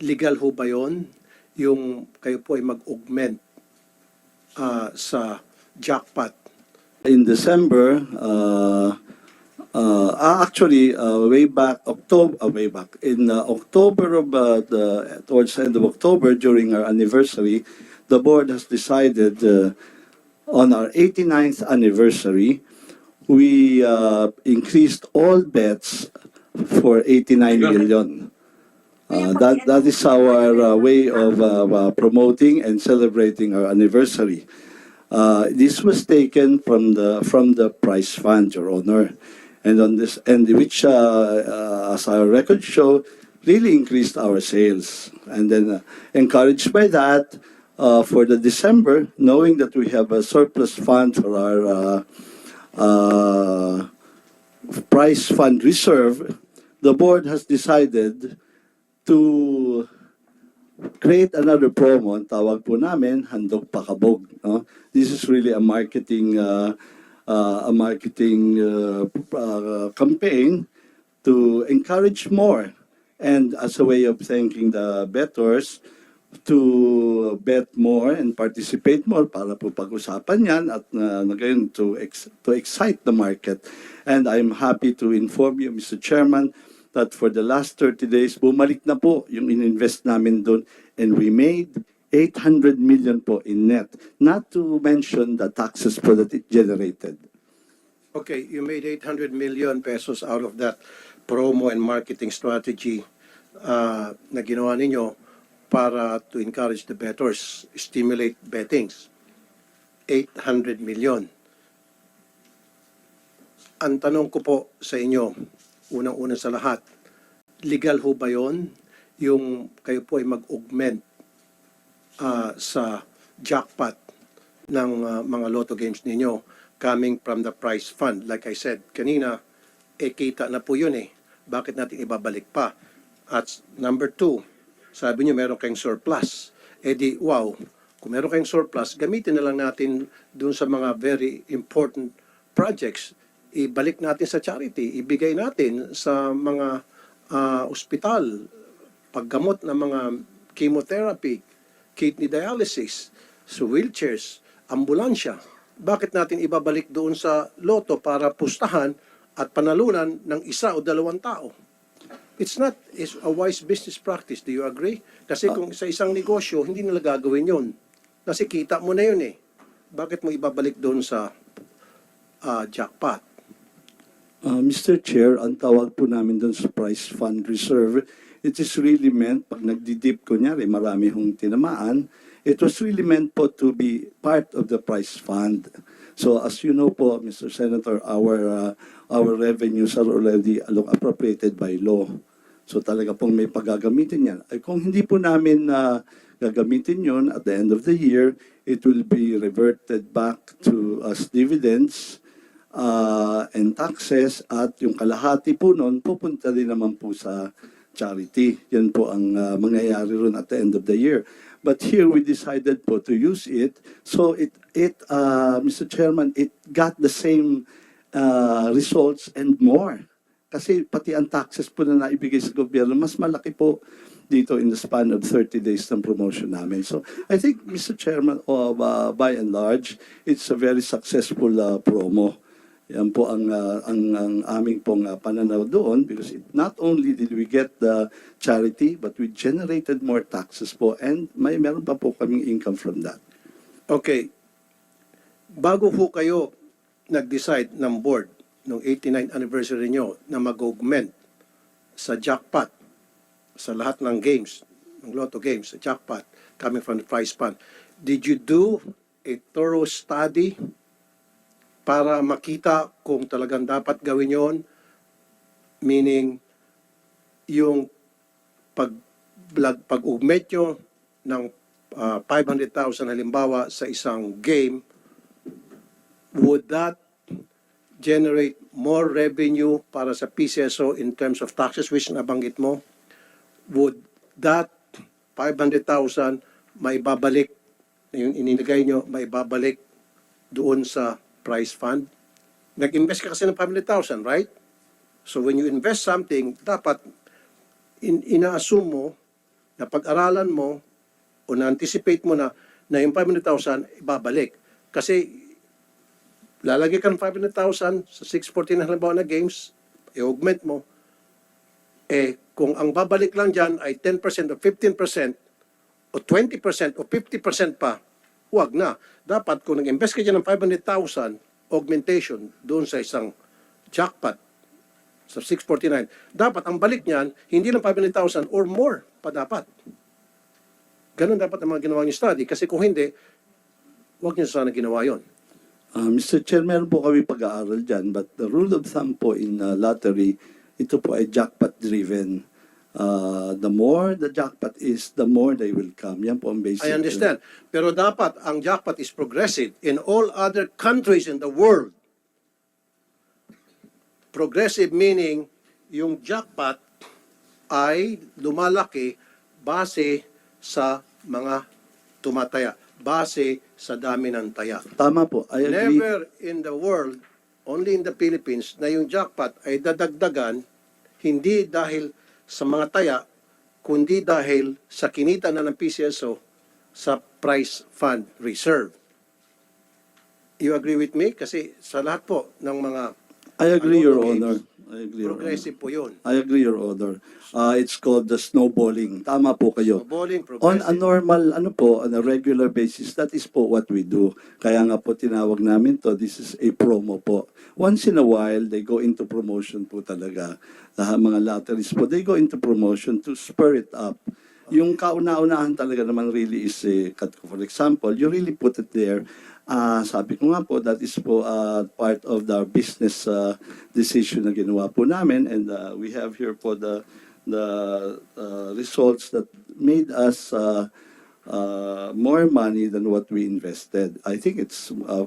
legal ho ba yun? Yung kayo po ay mag-augment ah, sa jackpot. In December, uh, uh, actually, uh, way back October, uh, way back in uh, October of uh, the towards the end of October during our anniversary, the board has decided uh, on our 89th anniversary, we uh, increased all bets for 89 million. Uh, that that is our uh, way of uh, uh, promoting and celebrating our anniversary. Uh, this was taken from the from the prize fund, Your Honor, and on this and which, uh, uh, as our records show, really increased our sales. And then, uh, encouraged by that, uh, for the December, knowing that we have a surplus fund for our uh, uh, prize fund reserve, the board has decided to create another promo, ang tawag po namin, Handog Pakabog. No? This is really a marketing uh, uh, a marketing uh, uh, campaign to encourage more and as a way of thanking the bettors to bet more and participate more para po pag-usapan yan at uh, ngayon to, ex- to excite the market. And I'm happy to inform you, Mr. Chairman, that for the last 30 days, bumalik na po yung ininvest namin doon and we made 800 million po in net. Not to mention the taxes po that it generated. Okay, you made 800 million pesos out of that promo and marketing strategy uh, na ginawa ninyo para to encourage the bettors, stimulate bettings. 800 million. Ang tanong ko po sa inyo, unang-una sa lahat, legal ho ba yon yung kayo po ay mag-augment ah, sa jackpot ng ah, mga lotto games ninyo coming from the prize fund. Like I said kanina, eh kita na po yun eh. Bakit natin ibabalik pa? At number two, sabi niyo meron kayong surplus. Eh di, wow, kung meron kayong surplus, gamitin na lang natin dun sa mga very important projects. Ibalik natin sa charity, ibigay natin sa mga ah, ospital, paggamot ng mga chemotherapy, kidney dialysis, so wheelchairs, ambulansya. Bakit natin ibabalik doon sa loto para pustahan at panalunan ng isa o dalawang tao? It's not is a wise business practice. Do you agree? Kasi kung sa isang negosyo, hindi nila gagawin yon. Kasi kita mo na yun eh. Bakit mo ibabalik doon sa ah, jackpot? Uh, Mr. Chair, ang tawag po namin doon sa prize fund reserve, it is really meant, pag nagdidip kunyari, marami hong tinamaan, it was really meant po to be part of the prize fund. So as you know po, Mr. Senator, our uh, our revenues are already appropriated by law. So talaga pong may paggagamitin yan. Ay kung hindi po namin na gagamitin yon at the end of the year, it will be reverted back to as dividends uh, and taxes at yung kalahati po nun pupunta din naman po sa charity. Yan po ang uh, mangyayari ron at the end of the year. But here we decided po to use it. So it, it uh, Mr. Chairman, it got the same uh, results and more. Kasi pati ang taxes po na naibigay sa gobyerno, mas malaki po dito in the span of 30 days ng promotion namin. So I think, Mr. Chairman, uh, by and large, it's a very successful uh, promo. Yan po ang, uh, ang, ang aming pong uh, pananaw doon because it, not only did we get the charity, but we generated more taxes po and may meron pa po kaming income from that. Okay. Bago ho kayo nag-decide ng board ng 89th anniversary nyo na mag-augment sa jackpot sa lahat ng games, ng lotto games, sa jackpot coming from the prize fund, did you do a thorough study para makita kung talagang dapat gawin yon meaning yung pag pag-augment nyo ng ah, 500,000 halimbawa sa isang game, would that generate more revenue para sa PCSO in terms of taxes which nabanggit mo? Would that 500,000 may babalik, yung ininigay nyo, may babalik doon sa prize fund? Nag-invest ka kasi ng 500,000, right? So when you invest something, dapat in, ina-assume mo na pag-aralan mo o na-anticipate mo na na yung 500,000 ibabalik. Kasi lalagay ka ng 500,000 sa 640 na halimbawa na games, i-augment mo, eh kung ang babalik lang dyan ay 10% o 15% o 20% o 50% pa, huwag na. Dapat kung nag-invest ka dyan ng 500,000 augmentation doon sa isang jackpot sa 649, dapat ang balik niyan, hindi lang 500,000 or more pa dapat. Ganun dapat ang mga ginawa niyo study. Kasi kung hindi, huwag niyo sana ginawa yon. Uh, Mr. Chair, meron po kami pag-aaral dyan, but the rule of thumb po in uh, lottery, ito po ay jackpot-driven. Uh, the more the jackpot is, the more they will come. Yan po ang basic. I understand. Pero dapat ang jackpot is progressive. In all other countries in the world, progressive meaning yung jackpot ay lumalaki base sa mga tumataya, base sa dami ng taya. Tama po, I agree. Never in the world, only in the Philippines, na yung jackpot ay dadagdagan hindi dahil sa mga taya, kundi dahil sa kinita na ng PCSO sa price fund reserve. You agree with me? Kasi sa lahat po ng mga I agree, Your games? Honor. I agree, Your Honor. progressive po yun. I agree, Your Honor. Uh, it's called the snowballing. Tama po kayo. Snowballing, On a normal, ano po, on a regular basis, that is po what we do. Kaya nga po tinawag namin to, this is a promo po. Once in a while, they go into promotion po talaga. Lahat mga lotteries po, they go into promotion to spur it up. Yung kauna-unahan talaga naman really is, eh, for example, you really put it there. Ah, sabi ko nga po, that is po ah, part of the business ah, decision na ginawa po namin and ah, we have here po the the uh, results that made us uh, uh, more money than what we invested. I think it's uh,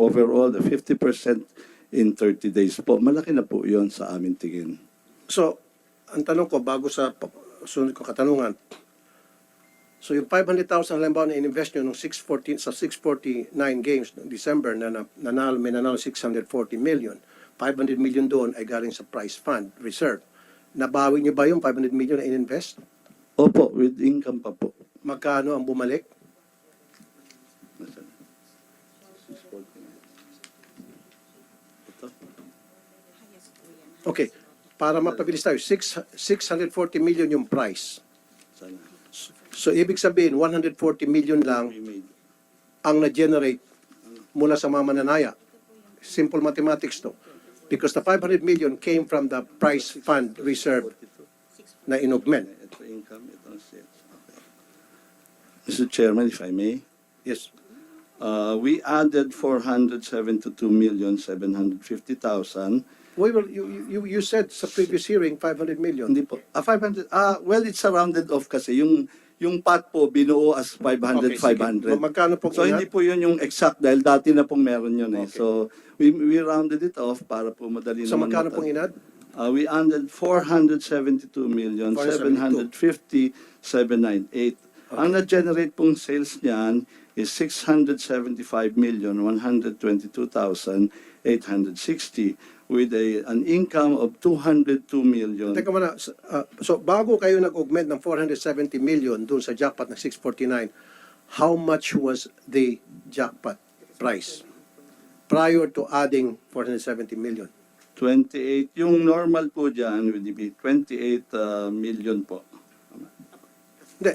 overall the 50% in 30 days po, malaki na po 'yon sa amin tingin. So, ang tanong ko, bago sa sunod ko katanungan, so yung 500,000 halimbawa na in-invest nyo nung 614, sa 649 games noong December na, na nanalo, may nanalo 640 million, 500 million doon ay galing sa prize fund reserve. Nabawi nyo ba yung 500 million na in-invest? Opo, with income pa po. Magkano ang bumalik? Okay, para mapabilis tayo, six- 640 million yung price. So, ibig sabihin, 140 million lang ang na-generate mula sa mga mananaya. Simple mathematics to. Because the 500 million came from the price fund reserve na. Okay. Mr. Chairman, if I may. Yes. Uh, we added 472,750,000. We will, you, you, you said sa previous hearing, 500 million. Hindi po. Ah, 500. Ah, well, it's rounded off kasi yung yung pot po binuo as 500 Okay, sige. 500. Ma- magkano po So hindi po 'yun yung exact dahil dati na pong meron 'yun eh. Okay. So we we rounded it off para po madali So, naman. magkano mata- pong inad? Uh, we ended 472 million 750 798. Ang na-generate pong sales niyan is 675 million 122,860 with a an income of 202 million. Teka muna, s- ah, so bago kayo nag-augment ng 470 million dun sa jackpot ng 649, how much was the jackpot price prior to adding 470 million? 28, yung normal po dyan would be 28 uh, million po. Hindi.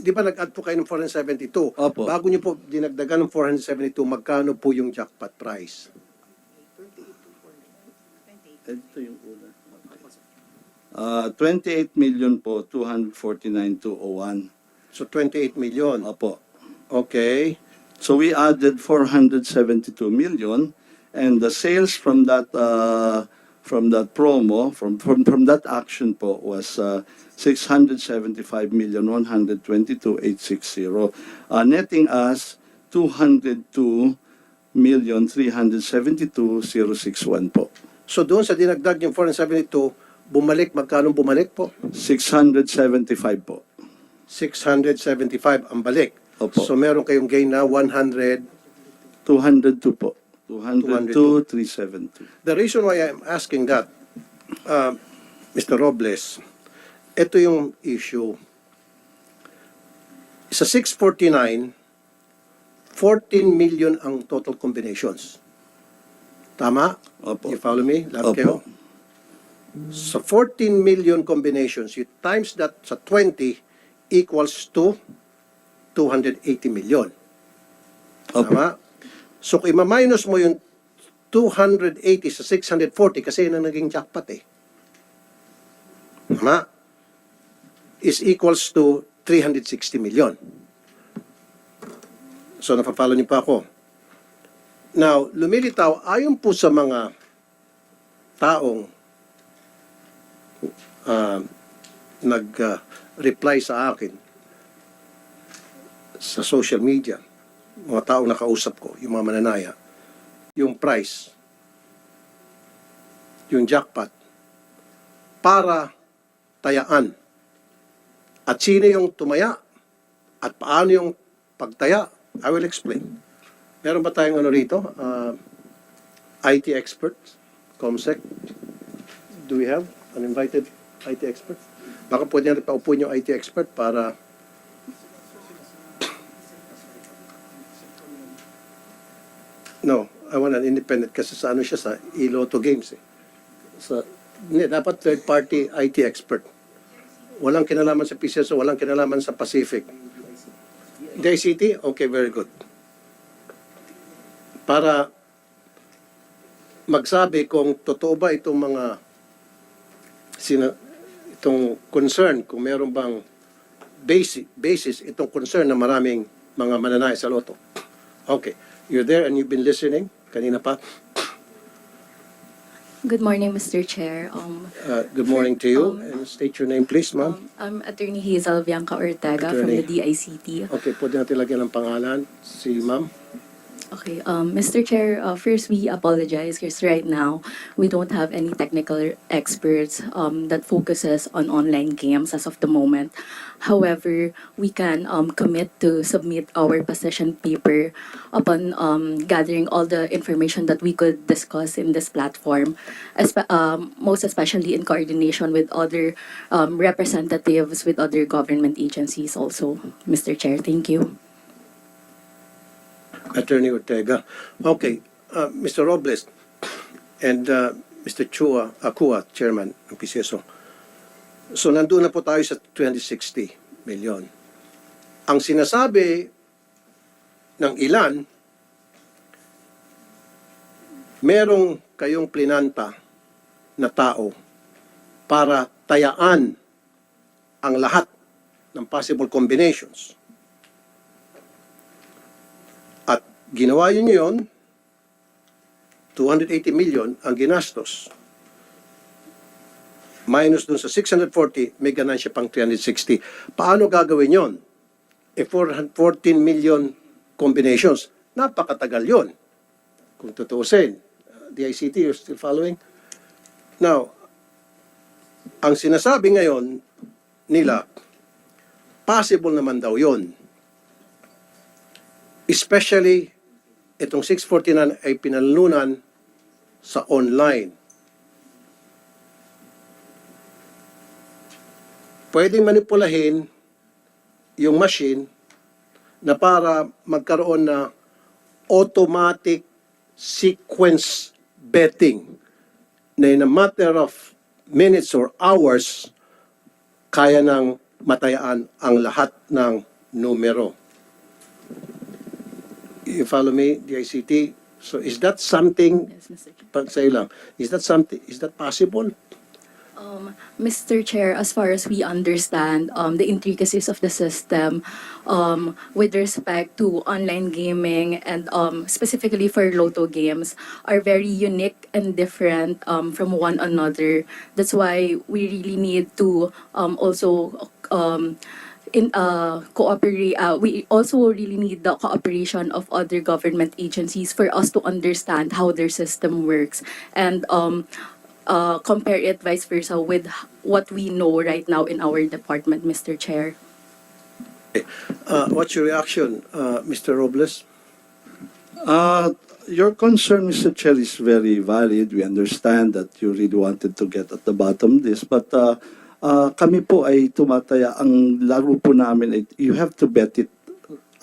Di ba nag-add po kayo ng 472? Opo. Bago niyo po dinagdagan ng 472, magkano po yung jackpot price? Ito yung una. Uh, 28 million po, 249,201. So 28 million. Opo. Okay. So we added 472 million and the sales from that uh, from that promo from from from that action po was uh, 675 million 122,860 uh, netting us 202 million 372,061 po. So doon sa dinagdag yung 472, bumalik, magkano bumalik po? 675 po. 675 ang balik. Opo. So meron kayong gain na 100. 202 po. 202, 372. The reason why I'm asking that, uh, Mr. Robles, ito yung issue. Sa 649, 14 million ang total combinations. Tama? Opo. You follow me? Lahat Opo. kayo? Sa 14 million combinations, you times that sa 20 equals to 280 million. Opo. Tama? So kung ima-minus mo yung 280 sa 640 kasi yun ang naging jackpot eh. Tama? Is equals to 360 million. So napapalo niyo pa ako. Now, lumilitaw ayon po sa mga taong uh, nag-reply sa akin sa social media, mga taong nakausap ko, yung mga mananaya, yung price, yung jackpot, para tayaan. At sino yung tumaya? At paano yung pagtaya? I will explain. Meron ba tayong ano rito? Uh, IT expert? ComSec? Do we have an invited IT expert? Baka pwede natin paupuin yung IT expert para No, I want an independent kasi sa ano siya sa Iloto Games eh. Sa hindi, dapat third party IT expert. Walang kinalaman sa PCSO, walang kinalaman sa Pacific. DICT? Okay, very good. Para magsabi kung totoo ba itong mga sina, itong concern, kung meron bang basic, basis itong concern na maraming mga mananay sa loto. Okay. You're there and you've been listening kanina pa. Good morning, Mr. Chair. Um, Uh, good morning to you. And state your name, please, ma'am. um, I'm Attorney Hazel Bianca Ortega from Attorney. the DICT. Okay, pwede natin lagyan ng pangalan. Si ma'am. Okay, um, Mr. Chair, uh, first we apologize because right now we don't have any technical experts um, that focuses on online games as of the moment. However, we can um, commit to submit our position paper upon um, gathering all the information that we could discuss in this platform, espe- um, most especially in coordination with other um, representatives with other government agencies also. Mr. Chair, thank you. Attorney Ortega. Okay, uh, Mr. Robles and uh, Mr. Chua, Akua, Chairman ng PCSO. So nandun na po tayo sa 260 million. Ang sinasabi ng ilan, merong kayong plinanta na tao para tayaan ang lahat ng possible combinations. At ginawa yun yun, 280 million ang ginastos. Minus dun sa 640, may ganansya pang 360. Paano gagawin yon? E 414 million combinations. Napakatagal yon. Kung tutuusin. DICT, you're still following? Now, ang sinasabi ngayon nila, possible naman daw yon. Especially, itong 649 ay pinalunan sa online. Pwedeng manipulahin yung machine na para magkaroon na automatic sequence betting na in a matter of minutes or hours kaya nang matayaan ang lahat ng numero. You follow me, DICT? So is that something, Yes, Mr. Chair. pag sa'yo lang, is that something, is that possible? Um, Mr. Chair, as far as we understand, um, the intricacies of the system, um, with respect to online gaming and, um, specifically for Lotto games are very unique and different, um, from one another. That's why we really need to, um, also, um, in uh cooperate uh, we also really need the cooperation of other government agencies for us to understand how their system works and um uh compare it vice versa with what we know right now in our department Mr. Chair Uh, what's your reaction, uh, Mr. Robles? Uh, your concern, Mr. Chair, is very valid. We understand that you really wanted to get at the bottom of this, but uh, Ah, kami po ay tumataya. Ang laro po namin ay you have to bet it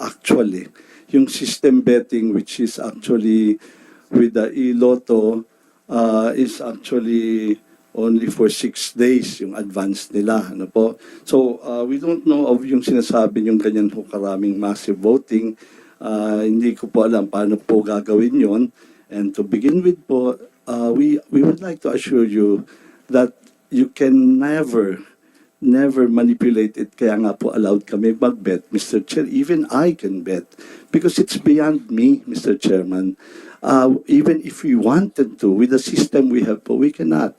actually. Yung system betting which is actually with the e-lotto uh, is actually only for six days yung advance nila. Ano po? So, uh, we don't know of yung sinasabi yung ganyan po karaming massive voting. Uh, hindi ko po alam paano po gagawin yon. And to begin with po, uh, we, we would like to assure you that you can never never manipulate it. Kaya nga po allowed kami mag-bet, Mr. Chair. Even I can bet because it's beyond me, Mr. Chairman. Uh, even if we wanted to, with the system we have po, we cannot.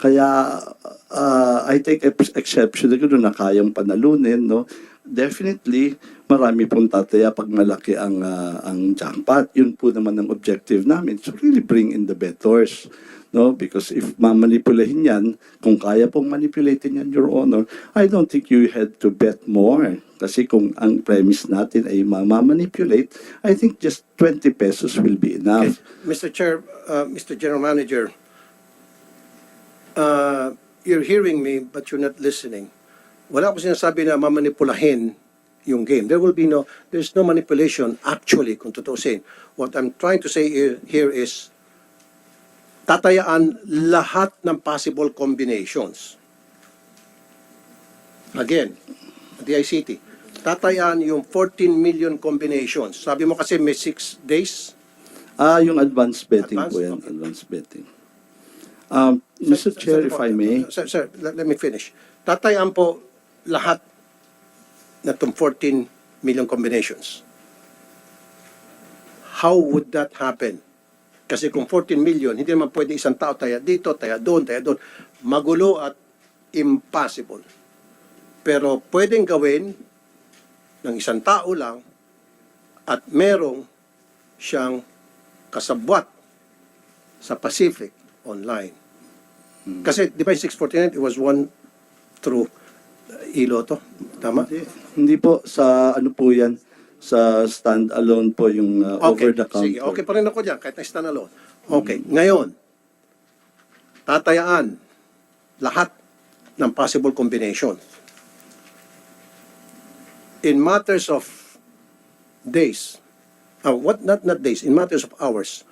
Kaya uh, I take ex- exception na kayang panalunin, no? Definitely, marami pong tataya pag malaki ang, uh, ang jackpot. Yun po naman ang objective namin. So really bring in the bettors. No? Because if mamanipulahin yan, kung kaya pong manipulatin yan, Your Honor, I don't think you had to bet more. Kasi kung ang premise natin ay mamamanipulate, I think just 20 pesos will be Okay. enough. Mr. Chair, uh, Mr. General Manager, uh, you're hearing me but you're not listening. Wala akong sinasabi na mamanipulahin yung game. There will be no, there's no manipulation actually, kung totoo saying. What I'm trying to say here- is, tatayaan lahat ng possible combinations. Again, DICT, tatayaan yung 14 million combinations. Sabi mo kasi may 6 days, Ah, yung advance betting Advance? po yan, Okay. advance betting. Um, Mr. Chair, if I may, Sir, sir let, let me finish. Tatayaan po lahat na itong 14 million combinations. How would that happen? Kasi kung 14 million, hindi naman pwede isang tao taya dito, taya doon, taya doon. Magulo at impossible. Pero pwedeng gawin ng isang tao lang at merong siyang kasabwat sa Pacific online. Kasi di ba yung 649, it was one through Iloto, tama? hindi, hindi po sa ano po yan, sa stand-alone po yung uh, over the counter. Sige, okay pa rin ako dyan, kahit na standalone. Okay, ngayon, tatayaan lahat ng possible combination. In matters of days, uh, what not not days, in matters of hours,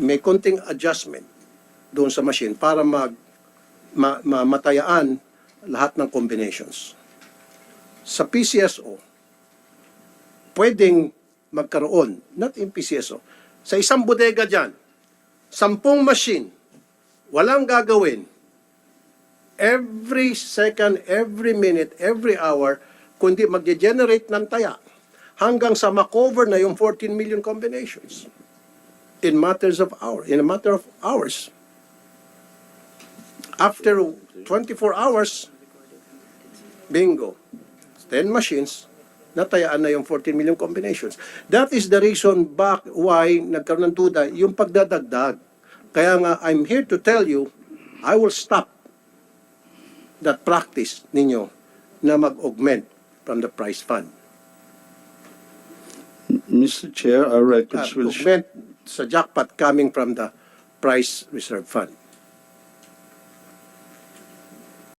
may konting adjustment doon sa machine para mag ma, ma- matayaan lahat ng combinations. Sa PCSO, pwedeng magkaroon, not in PCSO, sa isang bodega dyan, sampung machine, walang gagawin, every second, every minute, every hour, kundi mag-generate ng taya hanggang sa makover na yung 14 million combinations in matters of hours, in a matter of hours. After 24 hours, bingo. 10 machines, natayaan na yung 14 million combinations. That is the reason back why nagkaroon ng duda yung pagdadagdag. Kaya nga, I'm here to tell you, I will stop that practice ninyo na mag-augment from the prize fund. Mr. Chair, our Uh, records will show augment sa jackpot coming from the prize reserve fund.